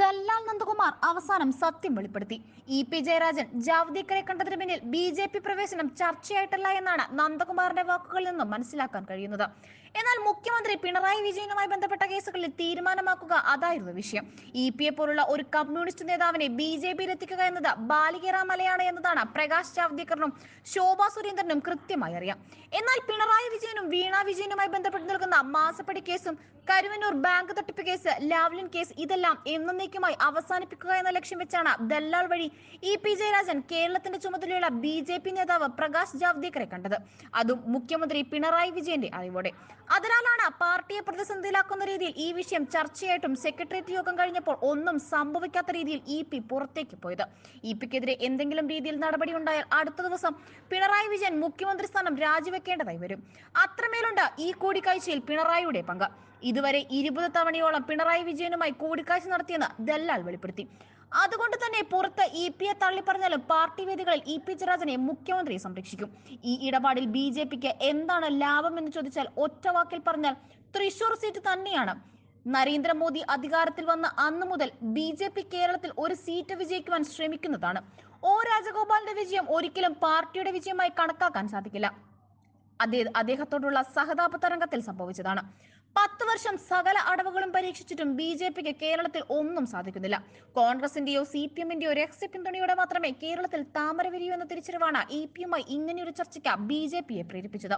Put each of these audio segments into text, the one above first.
ദല്ലാൽ നന്ദകുമാർ അവസാനം സത്യം വെളിപ്പെടുത്തി. ഇ പി ജയരാജൻ ജാവ്ദേക്കറെ കണ്ടതിന് പിന്നിൽ ബി ജെ പി പ്രവേശനം ചർച്ചയായിട്ടല്ല എന്നാണ് നന്ദകുമാറിന്റെ വാക്കുകളിൽ നിന്നും മനസ്സിലാക്കാൻ കഴിയുന്നത്. എന്നാൽ മുഖ്യമന്ത്രി പിണറായി വിജയനുമായി ബന്ധപ്പെട്ട കേസുകളിൽ തീരുമാനമാക്കുക അതായിരുന്നു വിഷയം. ഇ പി എ പോലുള്ള ഒരു കമ്മ്യൂണിസ്റ്റ് നേതാവിനെ ബി ജെ പിയിൽ എത്തിക്കുക എന്നത് ബാലികേറാമലയാണ് എന്നതാണ് പ്രകാശ് ജാവ്ദേക്കറിനും ശോഭാ സുരേന്ദ്രനും കൃത്യമായി അറിയാം. എന്നാൽ പിണറായി വിജയനും വീണ വിജയനുമായി ബന്ധപ്പെട്ട് നിൽക്കുന്ന മാസപ്പടി കേസും കരുവന്നൂർ ബാങ്ക് തട്ടിപ്പ് കേസ് ലാവ്ലിൻ കേസ് ഇതെല്ലാം എന്നേക്കുമായി അവസാനിപ്പിക്കുക എന്ന ലക്ഷ്യം വെച്ചാണ് ദല്ലാൾ വഴി ഇ പി ജയരാജൻ കേരളത്തിന്റെ ചുമതലയുള്ള ബി ജെ പി നേതാവ് പ്രകാശ് ജാവ്ദേക്കറെ കണ്ടത്. അതും മുഖ്യമന്ത്രി പിണറായി വിജയന്റെ അറിവോടെ. അതിനാലാണ് പാർട്ടിയെ പ്രതിസന്ധിയിലാക്കുന്ന രീതിയിൽ ഈ വിഷയം ചർച്ചയായിട്ടും സെക്രട്ടേറിയറ്റ് യോഗം കഴിഞ്ഞപ്പോൾ ഒന്നും സംഭവിക്കാത്ത രീതിയിൽ ഇ പി പുറത്തേക്ക് പോയത്. ഇ പിക്കെതിരെ എന്തെങ്കിലും രീതിയിൽ നടപടി ഉണ്ടായാൽ അടുത്ത ദിവസം പിണറായി വിജയൻ മുഖ്യമന്ത്രി സ്ഥാനം രാജിവെക്കേണ്ടതായി വരും. അത്രമേലുണ്ട് ഈ കൂടിക്കാഴ്ചയിൽ പിണറായിയുടെ പങ്ക്. ഇതുവരെ ഇരുപത് തവണയോളം പിണറായി വിജയനുമായി കൂടിക്കാഴ്ച നടത്തിയെന്ന് ദല്ലാൽ വെളിപ്പെടുത്തി. അതുകൊണ്ട് തന്നെ പുറത്ത് ഇ പിയെ തള്ളിപ്പറഞ്ഞാലും പാർട്ടി വേദികളിൽ ഇ പി ജയരാജനെ മുഖ്യമന്ത്രി സംരക്ഷിക്കും. ഈ ഇടപാടിൽ ബി ജെ പിക്ക് എന്താണ് ലാഭം എന്ന് ചോദിച്ചാൽ ഒറ്റ വാക്കിൽ പറഞ്ഞാൽ തൃശൂർ സീറ്റ് തന്നെയാണ്. നരേന്ദ്രമോദി അധികാരത്തിൽ വന്ന അന്ന് മുതൽ ബി ജെ പി കേരളത്തിൽ ഒരു സീറ്റ് വിജയിക്കുവാൻ ശ്രമിക്കുന്നതാണ്. ഒ രാജഗോപാലിന്റെ വിജയം ഒരിക്കലും പാർട്ടിയുടെ വിജയമായി കണക്കാക്കാൻ സാധിക്കില്ല. അദ്ദേഹത്തോടുള്ള സഹതാപ തരംഗത്തിൽ സംഭവിച്ചതാണ്. പത്ത് വർഷം സകല അടവുകളും പരീക്ഷിച്ചിട്ടും ബി ജെ പിക്ക് കേരളത്തിൽ ഒന്നും സാധിക്കുന്നില്ല. കോൺഗ്രസിന്റെയോ സി പി എമ്മിന്റെയോ രഹസ്യ പിന്തുണയോടെ മാത്രമേ കേരളത്തിൽ താമര വിരിയൂ എന്ന തിരിച്ചറിവാണ് ഇ പിയുമായി ഇങ്ങനെയൊരു ചർച്ചയ്ക്ക് ബി ജെ പിയെ പ്രേരിപ്പിച്ചത്.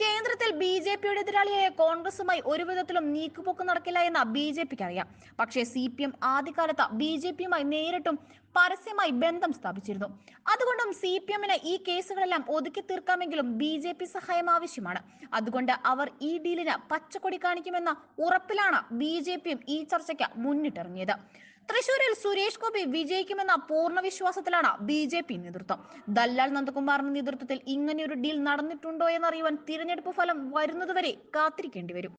കേന്ദ്രത്തിൽ ബി ജെ പിയുടെ എതിരാളിയായ കോൺഗ്രസുമായി ഒരു വിധത്തിലും നീക്കുപോക്ക് നടക്കില്ല എന്ന് ബി ജെ പിക്ക് അറിയാം പക്ഷേ സി പി എം ആദ്യകാലത്ത് ബി ജെ പിയുമായി നേരിട്ടും പരസ്യമായി ബന്ധം സ്ഥാപിച്ചിരുന്നു. അതുകൊണ്ടും സി പി എമ്മിന് ഈ കേസുകളെല്ലാം ഒതുക്കി തീർക്കാമെങ്കിലും ബി ജെ പി സഹായം ആവശ്യമാണ്. അതുകൊണ്ട് അവർ ഈ ഡീലിന് പച്ചക്കൊടി കാണിക്കുമെന്ന ഉറപ്പിലാണ് ബി ജെ പിയും ഈ ചർച്ചയ്ക്ക് മുന്നിട്ടിറങ്ങിയത്. തൃശൂരിൽ സുരേഷ് ഗോപി വിജയിക്കുമെന്ന പൂർണ വിശ്വാസത്തിലാണ് ബി ജെ പി നേതൃത്വം. ദല്ലാൽ നന്ദകുമാറിന്റെ നേതൃത്വത്തിൽ ഇങ്ങനെയൊരു ഡീൽ നടന്നിട്ടുണ്ടോ എന്നറിയുവാൻ തിരഞ്ഞെടുപ്പ് ഫലം വരുന്നതുവരെ കാത്തിരിക്കേണ്ടി വരും.